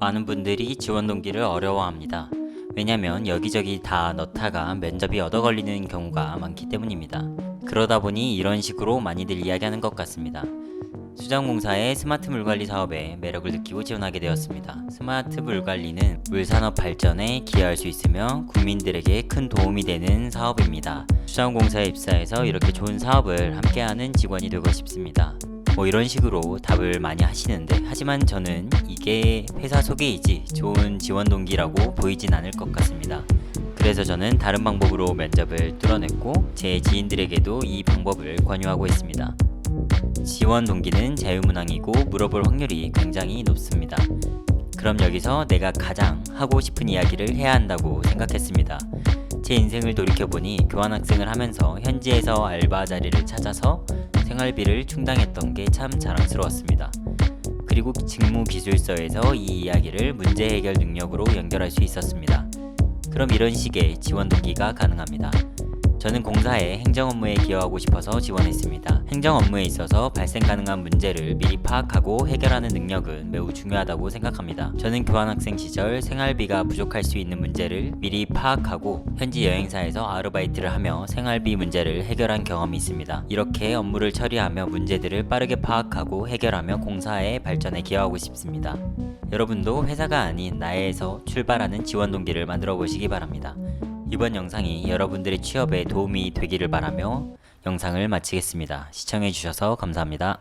많은 분들이 지원 동기를 어려워합니다. 왜냐면 여기저기 다 넣다가 면접이 얻어 걸리는 경우가 많기 때문입니다. 그러다 보니 이런 식으로 많이들 이야기하는 것 같습니다. 수자원공사의 스마트 물관리 사업에 매력을 느끼고 지원하게 되었습니다. 스마트 물관리는 물산업 발전에 기여할 수 있으며 국민들에게 큰 도움이 되는 사업입니다. 수자원공사에 입사해서 이렇게 좋은 사업을 함께하는 직원이 되고 싶습니다. 뭐 이런 식으로 답을 많이 하시는데 하지만 저는 이게 회사 소개이지 좋은 지원 동기라고 보이진 않을 것 같습니다. 그래서 저는 다른 방법으로 면접을 뚫어냈고 제 지인들에게도 이 방법을 권유하고 있습니다. 지원 동기는 자유문항이고 물어볼 확률이 굉장히 높습니다. 그럼 여기서 내가 가장 하고 싶은 이야기를 해야 한다고 생각했습니다. 제 인생을 돌이켜보니 교환학생을 하면서 현지에서 알바 자리를 찾아서 생활비를 충당했던 게 참 자랑스러웠습니다. 그리고 직무 기술서에서 이 이야기를 문제 해결 능력으로 연결할 수 있었습니다. 그럼 이런 식의 지원 동기가 가능합니다. 저는 공사의 행정 업무에 기여하고 싶어서 지원했습니다. 행정 업무에 있어서 발생 가능한 문제를 미리 파악하고 해결하는 능력은 매우 중요하다고 생각합니다. 저는 교환학생 시절 생활비가 부족할 수 있는 문제를 미리 파악하고 현지 여행사에서 아르바이트를 하며 생활비 문제를 해결한 경험이 있습니다. 이렇게 업무를 처리하며 문제들을 빠르게 파악하고 해결하며 공사의 발전에 기여하고 싶습니다. 여러분도 회사가 아닌 나에서 출발하는 지원 동기를 만들어 보시기 바랍니다. 이번 영상이 여러분들의 취업에 도움이 되기를 바라며 영상을 마치겠습니다. 시청해주셔서 감사합니다.